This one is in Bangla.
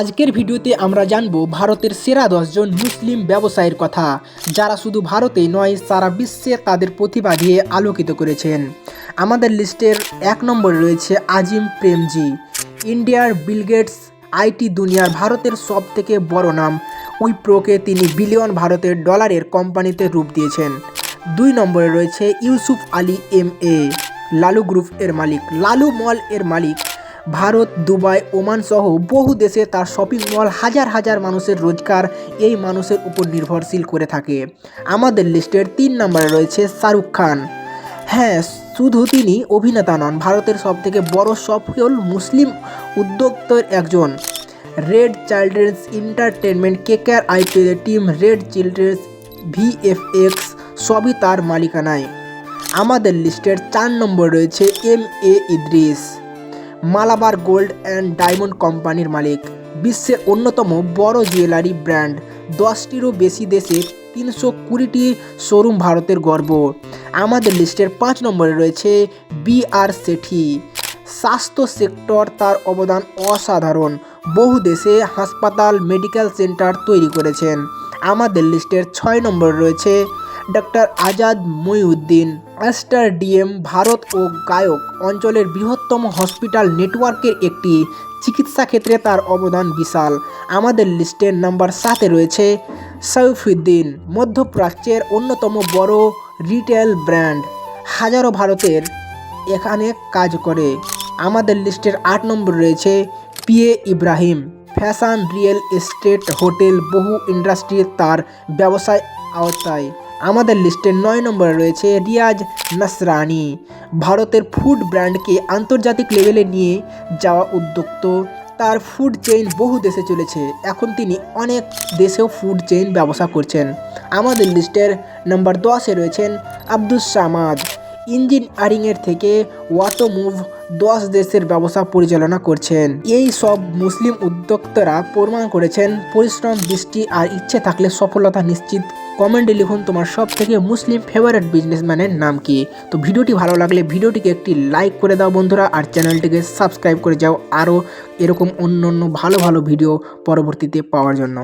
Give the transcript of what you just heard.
আজকের ভিডিওতে আমরা জানব ভারতের সেরা দশজন মুসলিম ব্যবসায়ীর কথা। যারা শুধু ভারতেই নয়, সারা বিশ্বে তাদের প্রতিভা দিয়ে আলোকিত করেছেন। আমাদের লিস্টের এক নম্বরে রয়েছে আজিম প্রেমজি। ইন্ডিয়ার বিলগেটস আইটি দুনিয়ার ভারতের সব থেকে বড় নাম। উইপ্রোকে তিনি বিলিয়ন ভারতের ডলারের কোম্পানিতে রূপ দিয়েছেন। দুই নম্বরে রয়েছে Yusuf Ali M A. Lulu group এর মালিক। লালু মল এর মালিক। ভারত, দুবাই, ওমান সহ বহু দেশে তার শপিং মল হাজার হাজার মানুষের রোজগার এই মানুষের উপর নির্ভরশীল করে থাকে। আমাদের লিস্টের তিন নম্বরে রয়েছে শাহরুখ খান। হ্যাঁ শুধু তিনি অভিনেতা নন, ভারতের সবথেকে বড় সফল মুসলিম উদ্যোক্তার একজন। রেড চাইল্ড্রেন্স এন্টারটেনমেন্ট কেকেআর আইপিএলের টিম রেড চিলড্রেন্স ভিএফএক্স সবই তার মালিকানায়। আমাদের লিস্টের চার নম্বর রয়েছে M A Idris Malabar gold and diamond কোম্পানির মালিক। বিশ্বের অন্যতম বড় জুয়েলারি ব্র্যান্ড। দশটিরও বেশি দেশে তিনশো কুড়িটি শোরুম ভারতের গর্ব। আমাদের লিস্টের পাঁচ নম্বরে রয়েছে বি আর সেঠি। স্বাস্থ্য সেক্টর তার অবদান অসাধারণ। বহু দেশে হাসপাতাল, মেডিকেল সেন্টার তৈরি করেছেন। আমাদের লিস্টের ছয় নম্বরে রয়েছে doctor Azad Moinuddin Aster DM Bharat ও গায়ক, অঞ্চলের বৃহত্তম হসপিটাল নেটওয়ার্কের একটি চিকিৎসা ক্ষেত্রে তার অবদান বিশাল। আমাদের লিস্টের নাম্বার সাতে রয়েছে সৈফুদ্দিন, মধ্যপ্রাচ্যের অন্যতম বড় রিটেল ব্র্যান্ড। হাজারো ভারতের এখানে কাজ করে। আমাদের লিস্টের আট নম্বর রয়েছে PA Ibrahim, fashion real estate hotel, বহু ইন্ডাস্ট্রি তার ব্যবসায় আওতায়। আমাদের লিস্টের নয় নম্বরে রয়েছে রিয়াজ নাসরানি। ভারতের ফুড ব্র্যান্ডকে আন্তর্জাতিক লেভেলে নিয়ে যাওয়া উদ্যোক্ত। তার ফুড চেইন বহু দেশে চলেছে। এখন তিনি অনেক দেশেও ফুড চেইন ব্যবসা করছেন। আমাদের লিস্টের নম্বর দশে রয়েছেন আব্দুস সামাদ। ইঞ্জিনিয়ারিংয়ের থেকে ওয়াটো মুভ দশ দেশের ব্যবসা পরিচালনা করছেন। এই সব মুসলিম উদ্যোক্তারা প্রমাণ করেছেন, পরিশ্রম, দৃষ্টি আর ইচ্ছে থাকলে সফলতা নিশ্চিত কমেন্টে লিখুন তোমার সব থেকে মুসলিম ফেভারেট বিজনেসম্যানের নাম কি। তো ভিডিওটি ভালো লাগলে ভিডিওটিকে একটি লাইক করে দাও বন্ধুরা, আর চ্যানেলটিকে সাবস্ক্রাইব করে যাও আরও এরকম অন্য অন্য ভালো ভালো ভিডিও পরবর্তীতে পাওয়ার জন্য।